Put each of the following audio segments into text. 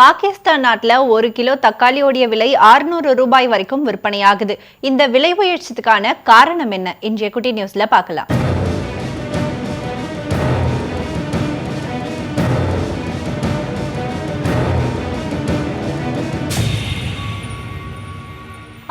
பாகிஸ்தான் நாட்டில் ஒரு கிலோ தக்காளியோடைய விலை 600 ரூபாய் வரைக்கும் விற்பனையாகுது. இந்த விலை உயர்ச்சத்துக்கான காரணம் என்ன? இன்றைய குட்டி நியூஸ்ல பார்க்கலாம்.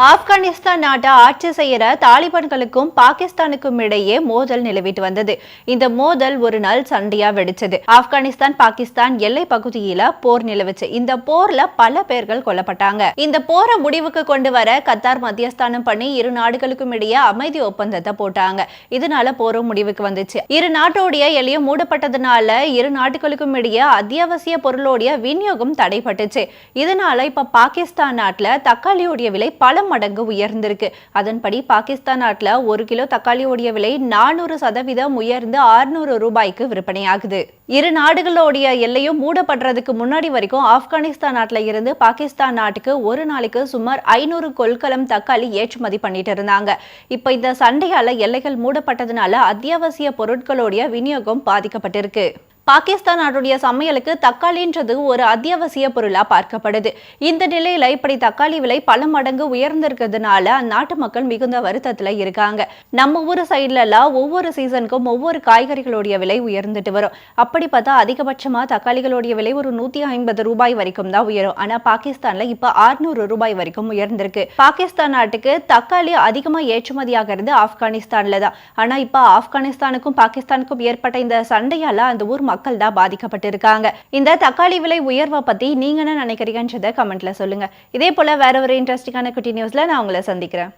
ஆப்கானிஸ்தான் நாட்டை ஆட்சி செய்யற தாலிபான்களுக்கும் பாகிஸ்தானுக்கும் இடையே மோதல் நிலவிட்டு வந்தது. இந்த மோதல் ஒரு நாள் சண்டையா வெடிச்சது. ஆப்கானிஸ்தான் பாகிஸ்தான் எல்லை பகுதியில போர் நிலவுச்சு. இந்த போர்ல பல பேர்கள் கொல்லப்பட்டாங்க. இந்த போரை முடிவுக்கு கொண்டு வர கத்தார் மத்தியஸ்தானம் பண்ணி இரு நாடுகளுக்கும் இடையே அமைதி ஒப்பந்தத்தை போட்டாங்க. இதனால போரும் முடிவுக்கு வந்துச்சு. இரு நாட்டோடைய எல்லையும் மூடப்பட்டதுனால இரு நாட்டுகளுக்கும் இடையே அத்தியாவசிய பொருளோடைய விநியோகம் தடைப்பட்டுச்சு இதனால இப்ப பாகிஸ்தான் நாட்டுல தக்காளியோடைய விலை பல மடங்கு உயர்ந்திருக்கு. அதன்படி பாகிஸ்தான் நாட்டில் ஒரு கிலோ தக்காளியோடைய விலை நானூறு சதவீதம் உயர்ந்து 600 ரூபாய்க்கு விற்பனையாகுது. இரு நாடுகளோடைய எல்லையும் மூடப்படுறதுக்கு முன்னாடி வரைக்கும் ஆப்கானிஸ்தான் நாட்டில் இருந்து பாகிஸ்தான் நாட்டுக்கு ஒரு நாளைக்கு சுமார் ஐநூறு கொள்கலம் தக்காளி ஏற்றுமதி பண்ணிட்டு இருந்தாங்க. இப்ப இந்த சண்டையால எல்லைகள் மூடப்பட்டதுனால அத்தியாவசிய பொருட்களுடைய விநியோகம் பாதிக்கப்பட்டிருக்கு. பாகிஸ்தான் நாட்டுடைய சமையலுக்கு தக்காளின்றது ஒரு அத்தியாவசிய பொருளா பார்க்கப்படுது. இந்த நிலையில இப்படி தக்காளி விலை பல மடங்கு உயர்ந்திருக்கிறதுனால அந்நாட்டு மக்கள் மிகுந்த வருத்தத்துல இருக்காங்க. நம்ம ஊர் சைட்லலாம் எல்லாம் ஒவ்வொரு சீசனுக்கும் ஒவ்வொரு காய்கறிகளுடைய விலை உயர்ந்துட்டு வரும். அப்படி பார்த்தா அதிகபட்சமா தக்காளிகளுடைய விலை ஒரு நூத்தி ஐம்பது ரூபாய் வரைக்கும் தான் உயரும். ஆனால் பாகிஸ்தான்ல இப்போ ஆறுநூறு ரூபாய் வரைக்கும் உயர்ந்திருக்கு. பாகிஸ்தான் நாட்டுக்கு தக்காளி அதிகமா ஏற்றுமதியாகிறது ஆப்கானிஸ்தான்ல தான். ஆனா இப்போ ஆப்கானிஸ்தானுக்கும் பாகிஸ்தானுக்கும் ஏற்பட்ட இந்த சண்டையால அந்த ஊர் மக்கள் தான் பாதிக்கப்பட்டிருக்காங்க. இந்த தக்காளி விலை உயர்வை பத்தி நீங்க என்ன நினைக்கிறீங்கன்றத கமெண்ட்ல சொல்லுங்க. இதே போல வேற ஒரு இன்ட்ரெஸ்டிங்கான குட்டி நியூஸ்ல நான் உங்களை சந்திக்கிறேன்.